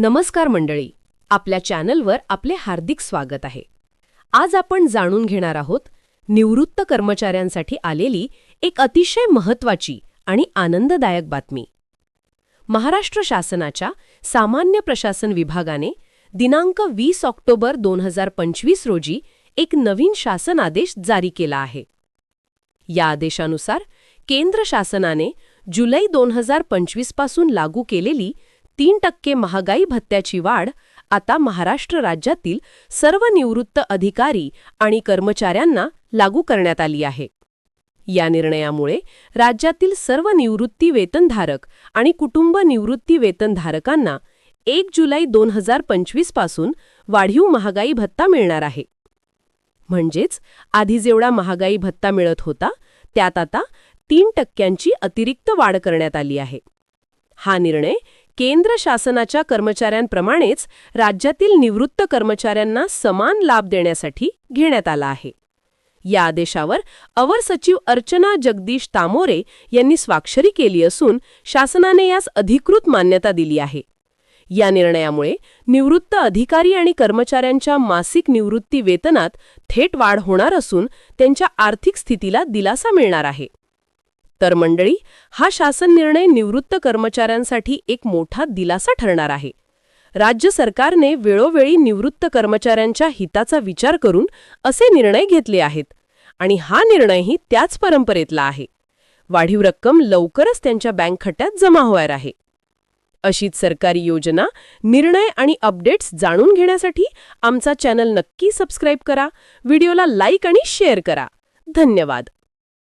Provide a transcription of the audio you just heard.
नमस्कार मंडळी आपल्या चॅनलवर आपले हार्दिक स्वागत आहे. आज आपण जाणून घेणार आहोत निवृत्त कर्मचाऱ्यांसाठी आलेली एक अतिशय महत्वाची आणि आनंददायक बातमी. महाराष्ट्र शासनाच्या सामान्य प्रशासन विभागाने दिनांक वीस ऑक्टोबर दोन हजार पंचवीस रोजी एक नवीन शासन आदेश जारी केला आहे. या आदेशानुसार केंद्र शासनाने जुलै दोन हजार पंचवीसपासून लागू केलेली तीन टक्के महागाई भत्त्याची वाढ आता महाराष्ट्र राज्यातील सर्व निवृत्त अधिकारी आणि कर्मचाऱ्यांना लागू करण्यात आली आहे. या निर्णयामुळे राज्यातील सर्व निवृत्ती वेतनधारक आणि कुटुंब निवृत्ती वेतनधारकांना एक जुलै दोन हजार पंचवीसपासून वाढीव महागाई भत्ता मिळणार आहे. म्हणजेच आधी जेवढा महागाई भत्ता मिळत होता त्यात आता तीन टक्क्यांची अतिरिक्त वाढ करण्यात आली आहे. हा निर्णय केंद्र शासनाच्या कर्मचाऱ्यांप्रमाणेच राज्यातील निवृत्त कर्मचाऱ्यांना समान लाभ देण्यासाठी घेण्यात आला आहे. या आदेशावर अवर सचिव अर्चना जगदीश तामोरे यांनी स्वाक्षरी केली असून शासनाने यास अधिकृत मान्यता दिली आहे. या निर्णयामुळे निवृत्त अधिकारी आणि कर्मचाऱ्यांच्या मासिक निवृत्ती वेतनात थेट वाढ होणार असून त्यांच्या आर्थिक स्थितीला दिलासा मिळणार आहे. तर मंडळी हा शासन निर्णय निवृत्त कर्मचाऱ्यांसाठी एक मोठा दिलासा ठरणार आहे. राज्य सरकारने वेळोवेळी निवृत्त कर्मचाऱ्यांच्या हिताचा विचार करून असे निर्णय घेतले आहेत आणि हा निर्णयही त्याच परंपरेतला आहे. वाढीव रक्कम लवकरच त्यांच्या बँक खात्यात जमा होणार आहे. अशीच सरकारी योजना निर्णय आणि अपडेट्स जाणून घेण्यासाठी आमचा चॅनल नक्की सबस्क्राईब करा व्हिडिओला लाईक आणि शेअर करा. धन्यवाद.